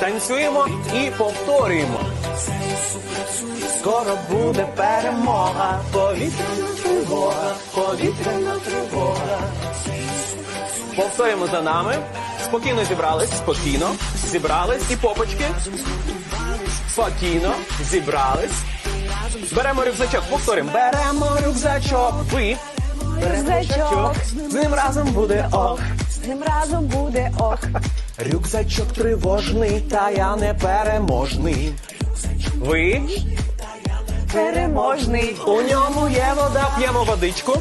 Танцюємо і повторюємо. Скоро буде перемога, повітряна тривога, повітряна тривога. Повторюємо за нами. Спокійно зібрались, спокійно. Зібрались і попочки. Спокійно, зібрались. Беремо рюкзачок, повторюємо. Беремо рюкзачок. Ви. Беремо Рюкзачок. З ним разом буде ох. З ним разом буде ох. Рюкзачок тривожний, та я не переможний. Ви Переможний. у ньому є вода, п'ємо водичку.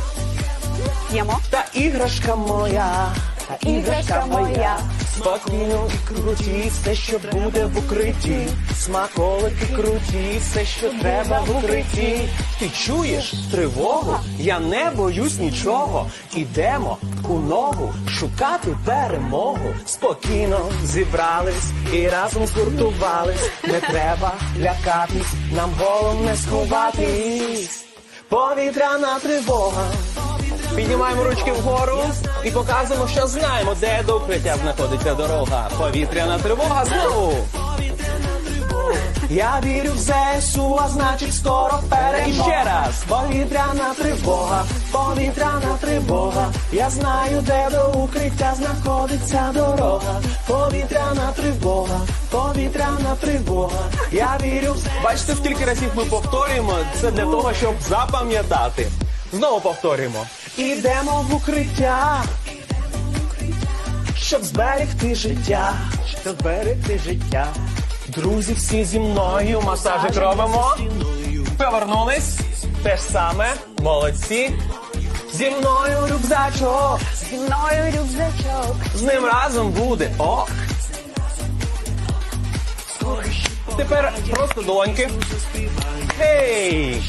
П'ємо. Та іграшка моя, та Іграшка моя. Спокійно і круті, все, що буде в укритті. Смаколики круті, все, що треба в укритті. Ти чуєш тривогу? Я не боюсь нічого. Ідемо у ногу шукати перемогу. Спокійно зібрались і разом згуртувались. Не треба лякатись, нам головне сховатись. Повітряна тривога. Піднімаємо ручки вгору і показуємо, що знаємо, де до укриття знаходиться дорога. Повітряна тривога знову. Я вірю в ЗСУ, а значить скоро перемога. І ще раз. Повітряна тривога, повітряна тривога. Я знаю, де до укриття знаходиться дорога. Повітряна тривога, повітряна тривога. Я вірю в Бачите, скільки разів ми повторюємо. Це для того, щоб запам'ятати. Знову повторюємо. Ідемо в укриття, щоб зберегти життя, щоб зберегти життя. Друзі, всі зі мною масажик робимо. Повернулись. Те ж саме. Молодці. Зі мною рюкзачок. Зі мною рюкзачок. З ним разом буде ок. Тепер просто долоньки. Гей!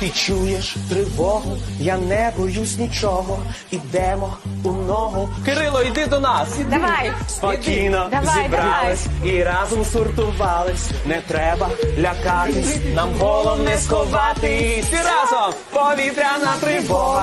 Ти чуєш тривогу, я не боюсь нічого. Ідемо у ногу. Кирило, йди до нас. Давай. Спокійно Давай, зібрались і разом сортувались. Не треба лякатись, нам головне сховатись. І разом повітряна тривога.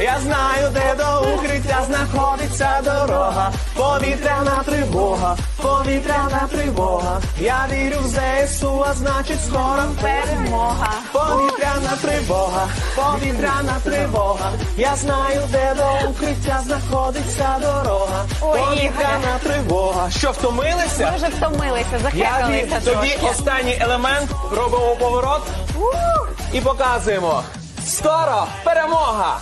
Я знаю, де до укриття знаходиться дорога. Повітряна тривога, повітряна тривога. Я вірю в ЗСУ, а значить скоро Перемога. Повітряна тривога, повітряна тривога. Я знаю, де до укриття знаходиться дорога. Повітряна тривога. Що втомилися? Дуже втомилися, Я захекалися ві- тоді останній елемент робимо поворот і показуємо. Скоро перемога!